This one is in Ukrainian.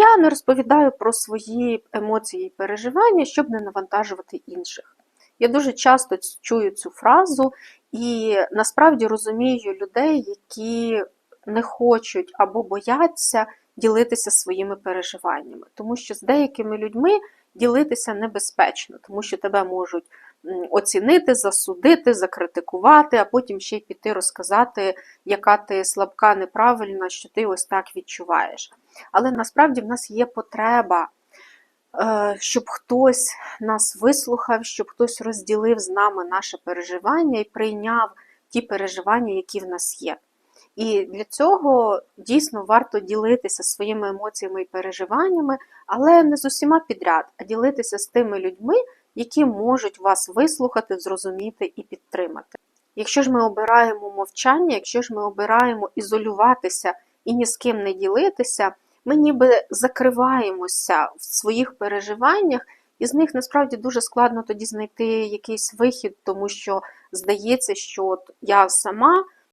Я не розповідаю про свої емоції і переживання, щоб не навантажувати інших. Я дуже часто чую цю фразу і насправді розумію людей, які не хочуть або бояться ділитися своїми переживаннями, тому що з деякими людьми ділитися небезпечно, тому що тебе можуть оцінити, засудити, закритикувати, а потім ще й піти розказати, яка ти слабка, неправильна, що ти ось так відчуваєш. Але насправді в нас є потреба, е, щоб хтось нас вислухав, щоб хтось розділив з нами наше переживання і прийняв ті переживання, які в нас є. І для цього дійсно варто ділитися своїми емоціями і переживаннями, але не з усіма підряд, а ділитися з тими людьми, які можуть вас вислухати, зрозуміти і підтримати. Якщо ж ми обираємо мовчання, якщо ж ми обираємо ізолюватися і ні з ким не ділитися, ми ніби закриваємося в своїх переживаннях, і з них насправді дуже складно тоді знайти якийсь вихід, тому що здається, що от я сама